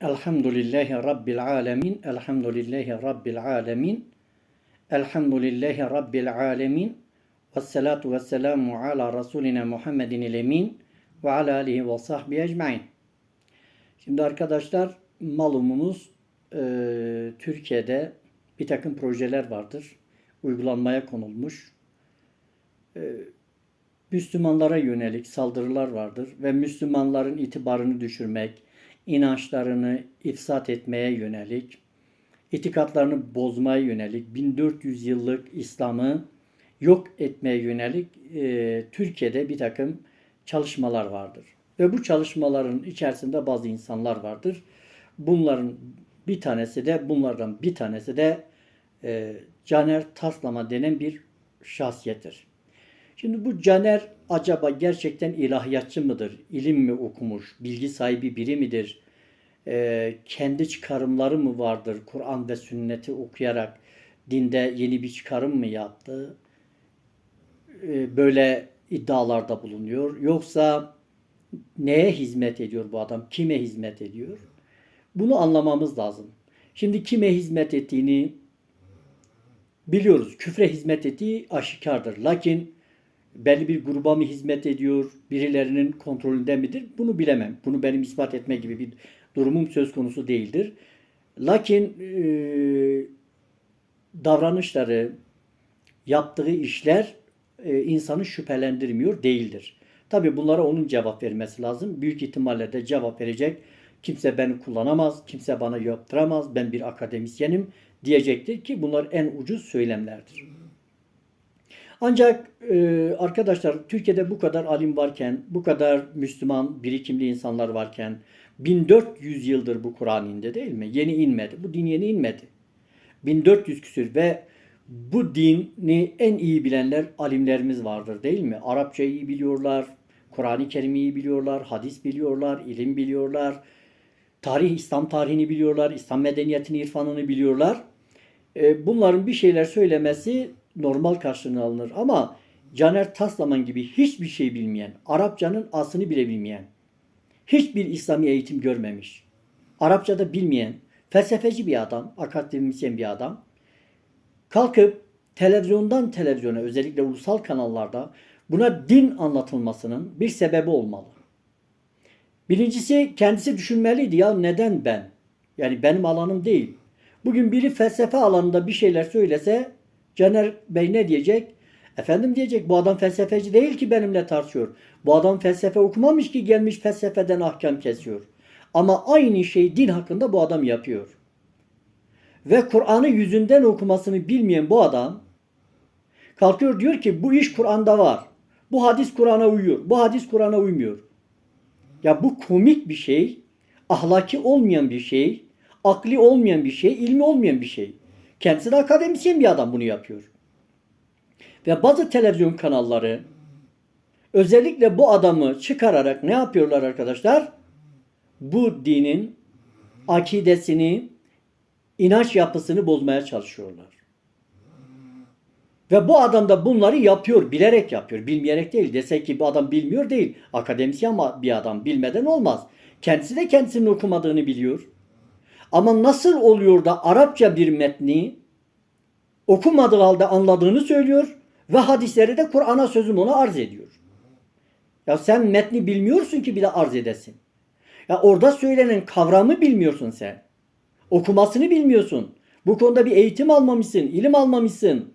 Elhamdülillahi Rabbil alemin. Elhamdülillahi Rabbil alemin. Elhamdülillahi Rabbil alemin. Ve salatu ve selamu ala Resulina Muhammedin el emin ve ala alihi ve sahbihi ecmain. Şimdi arkadaşlar malumunuz e, Türkiye'de bir takım projeler vardır. Uygulanmaya konulmuş. E, Müslümanlara yönelik saldırılar vardır ve Müslümanların itibarını düşürmek, inançlarını ifsat etmeye yönelik, itikatlarını bozmaya yönelik, 1400 yıllık İslam'ı yok etmeye yönelik e, Türkiye'de bir takım çalışmalar vardır. Ve bu çalışmaların içerisinde bazı insanlar vardır. Bunların bir tanesi de bunlardan bir tanesi de e, Caner Taslama denen bir şahsiyettir. Şimdi bu Caner acaba gerçekten ilahiyatçı mıdır? İlim mi okumuş? Bilgi sahibi biri midir? Ee, kendi çıkarımları mı vardır? Kur'an ve sünneti okuyarak dinde yeni bir çıkarım mı yaptı? Ee, böyle iddialarda bulunuyor. Yoksa neye hizmet ediyor bu adam? Kime hizmet ediyor? Bunu anlamamız lazım. Şimdi kime hizmet ettiğini biliyoruz. Küfre hizmet ettiği aşikardır. Lakin belli bir gruba mı hizmet ediyor, birilerinin kontrolünde midir? Bunu bilemem. Bunu benim ispat etme gibi bir durumum söz konusu değildir. Lakin e, davranışları, yaptığı işler e, insanı şüphelendirmiyor değildir. Tabi bunlara onun cevap vermesi lazım. Büyük ihtimalle de cevap verecek. Kimse beni kullanamaz, kimse bana yaptıramaz, ben bir akademisyenim diyecektir ki bunlar en ucuz söylemlerdir. Ancak e, arkadaşlar Türkiye'de bu kadar alim varken, bu kadar Müslüman birikimli insanlar varken 1400 yıldır bu Kur'an indi değil mi? Yeni inmedi. Bu din yeni inmedi. 1400 küsür ve bu dini en iyi bilenler alimlerimiz vardır değil mi? Arapçayı iyi biliyorlar, Kur'an-ı Kerim'i iyi biliyorlar, hadis biliyorlar, ilim biliyorlar, tarih, İslam tarihini biliyorlar, İslam medeniyetini, irfanını biliyorlar. E, bunların bir şeyler söylemesi normal karşılığını alınır. Ama Caner Taslaman gibi hiçbir şey bilmeyen, Arapçanın aslını bile bilmeyen, hiçbir İslami eğitim görmemiş, Arapçada bilmeyen, felsefeci bir adam, akademisyen bir adam, kalkıp televizyondan televizyona özellikle ulusal kanallarda buna din anlatılmasının bir sebebi olmalı. Birincisi kendisi düşünmeliydi ya neden ben? Yani benim alanım değil. Bugün biri felsefe alanında bir şeyler söylese Caner Bey ne diyecek? Efendim diyecek bu adam felsefeci değil ki benimle tartışıyor. Bu adam felsefe okumamış ki gelmiş felsefeden ahkam kesiyor. Ama aynı şeyi din hakkında bu adam yapıyor. Ve Kur'an'ı yüzünden okumasını bilmeyen bu adam kalkıyor diyor ki bu iş Kur'an'da var. Bu hadis Kur'an'a uyuyor. Bu hadis Kur'an'a uymuyor. Ya bu komik bir şey, ahlaki olmayan bir şey, akli olmayan bir şey, ilmi olmayan bir şey. Kendisi de akademisyen bir adam bunu yapıyor. Ve bazı televizyon kanalları özellikle bu adamı çıkararak ne yapıyorlar arkadaşlar? Bu dinin akidesini, inanç yapısını bozmaya çalışıyorlar. Ve bu adam da bunları yapıyor, bilerek yapıyor. Bilmeyerek değil. Desek ki bu adam bilmiyor değil. Akademisyen bir adam bilmeden olmaz. Kendisi de kendisinin okumadığını biliyor. Ama nasıl oluyor da Arapça bir metni okumadığı halde anladığını söylüyor ve hadisleri de Kur'an'a sözüm ona arz ediyor. Ya sen metni bilmiyorsun ki bir de arz edesin. Ya orada söylenen kavramı bilmiyorsun sen. Okumasını bilmiyorsun. Bu konuda bir eğitim almamışsın, ilim almamışsın.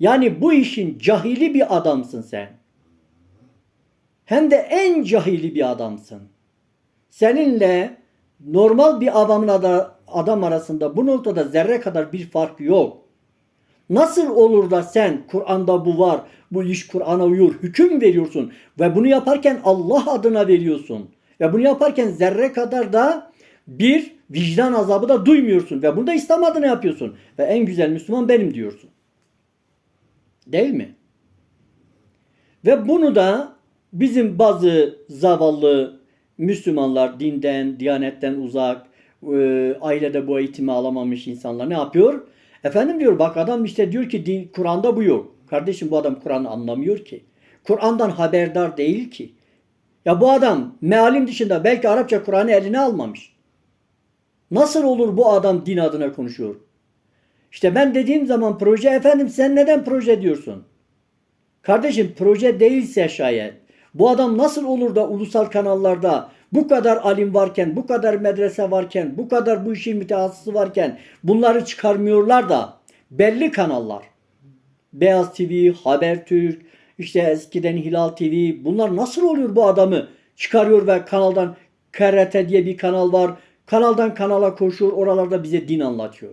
Yani bu işin cahili bir adamsın sen. Hem de en cahili bir adamsın. Seninle normal bir adamın adam arasında bu noktada zerre kadar bir fark yok. Nasıl olur da sen Kur'an'da bu var, bu iş Kur'an'a uyur, hüküm veriyorsun ve bunu yaparken Allah adına veriyorsun. Ve bunu yaparken zerre kadar da bir vicdan azabı da duymuyorsun ve bunu da İslam adına yapıyorsun. Ve en güzel Müslüman benim diyorsun. Değil mi? Ve bunu da bizim bazı zavallı Müslümanlar dinden, diyanetten uzak, e, ailede bu eğitimi alamamış insanlar ne yapıyor? Efendim diyor bak adam işte diyor ki din Kur'an'da bu yok. Kardeşim bu adam Kur'an'ı anlamıyor ki. Kur'an'dan haberdar değil ki. Ya bu adam mealim dışında belki Arapça Kur'an'ı eline almamış. Nasıl olur bu adam din adına konuşuyor? İşte ben dediğim zaman proje efendim sen neden proje diyorsun? Kardeşim proje değilse şayet bu adam nasıl olur da ulusal kanallarda bu kadar alim varken, bu kadar medrese varken, bu kadar bu işin mütehassısı varken bunları çıkarmıyorlar da belli kanallar Beyaz TV, Habertürk, işte eskiden Hilal TV bunlar nasıl oluyor bu adamı çıkarıyor ve kanaldan KRT diye bir kanal var. Kanaldan kanala koşuyor oralarda bize din anlatıyor.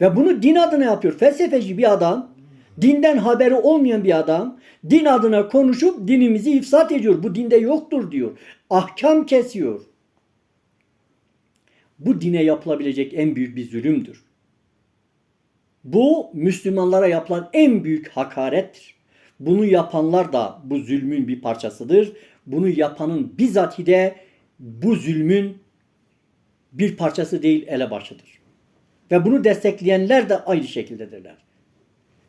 Ve bunu din adına yapıyor. Felsefeci bir adam, dinden haberi olmayan bir adam, din adına konuşup dinimizi ifsat ediyor. Bu dinde yoktur diyor. Ahkam kesiyor. Bu dine yapılabilecek en büyük bir zulümdür. Bu Müslümanlara yapılan en büyük hakarettir. Bunu yapanlar da bu zulmün bir parçasıdır. Bunu yapanın bizatihi de bu zulmün bir parçası değil elebaşıdır. Ve bunu destekleyenler de aynı şekildedirler.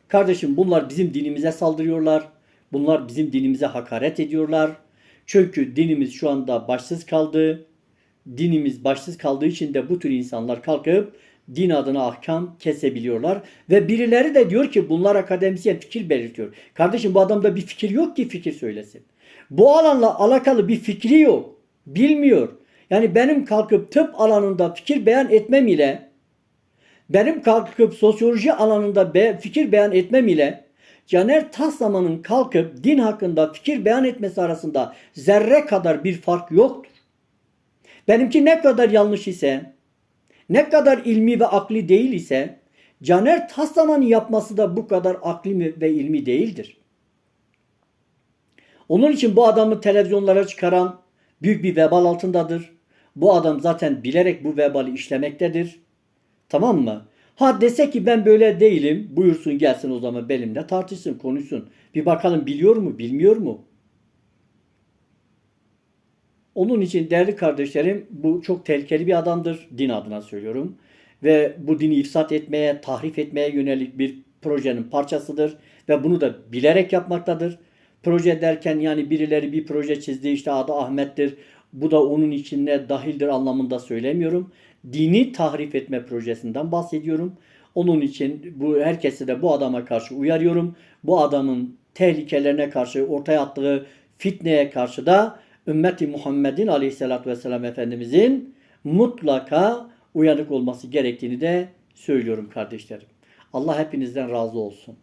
Kardeşim bunlar bizim dinimize saldırıyorlar. Bunlar bizim dinimize hakaret ediyorlar. Çünkü dinimiz şu anda başsız kaldı. Dinimiz başsız kaldığı için de bu tür insanlar kalkıp din adına ahkam kesebiliyorlar. Ve birileri de diyor ki bunlar akademisyen fikir belirtiyor. Kardeşim bu adamda bir fikir yok ki fikir söylesin. Bu alanla alakalı bir fikri yok. Bilmiyor. Yani benim kalkıp tıp alanında fikir beyan etmem ile benim kalkıp sosyoloji alanında be, fikir beyan etmem ile Caner Taslaman'ın kalkıp din hakkında fikir beyan etmesi arasında zerre kadar bir fark yoktur. Benimki ne kadar yanlış ise, ne kadar ilmi ve akli değil ise, Caner Taslaman'ın yapması da bu kadar akli ve ilmi değildir. Onun için bu adamı televizyonlara çıkaran büyük bir vebal altındadır. Bu adam zaten bilerek bu vebali işlemektedir. Tamam mı? Ha dese ki ben böyle değilim. Buyursun gelsin o zaman benimle tartışsın, konuşsun. Bir bakalım biliyor mu, bilmiyor mu? Onun için değerli kardeşlerim bu çok tehlikeli bir adamdır. Din adına söylüyorum. Ve bu dini ifsat etmeye, tahrif etmeye yönelik bir projenin parçasıdır. Ve bunu da bilerek yapmaktadır. Proje derken yani birileri bir proje çizdi işte adı Ahmet'tir. Bu da onun içine dahildir anlamında söylemiyorum. Dini tahrif etme projesinden bahsediyorum. Onun için bu herkesi de bu adama karşı uyarıyorum. Bu adamın tehlikelerine karşı ortaya attığı fitneye karşı da ümmeti Muhammed'in aleyhissalatü vesselam Efendimizin mutlaka uyanık olması gerektiğini de söylüyorum kardeşlerim. Allah hepinizden razı olsun.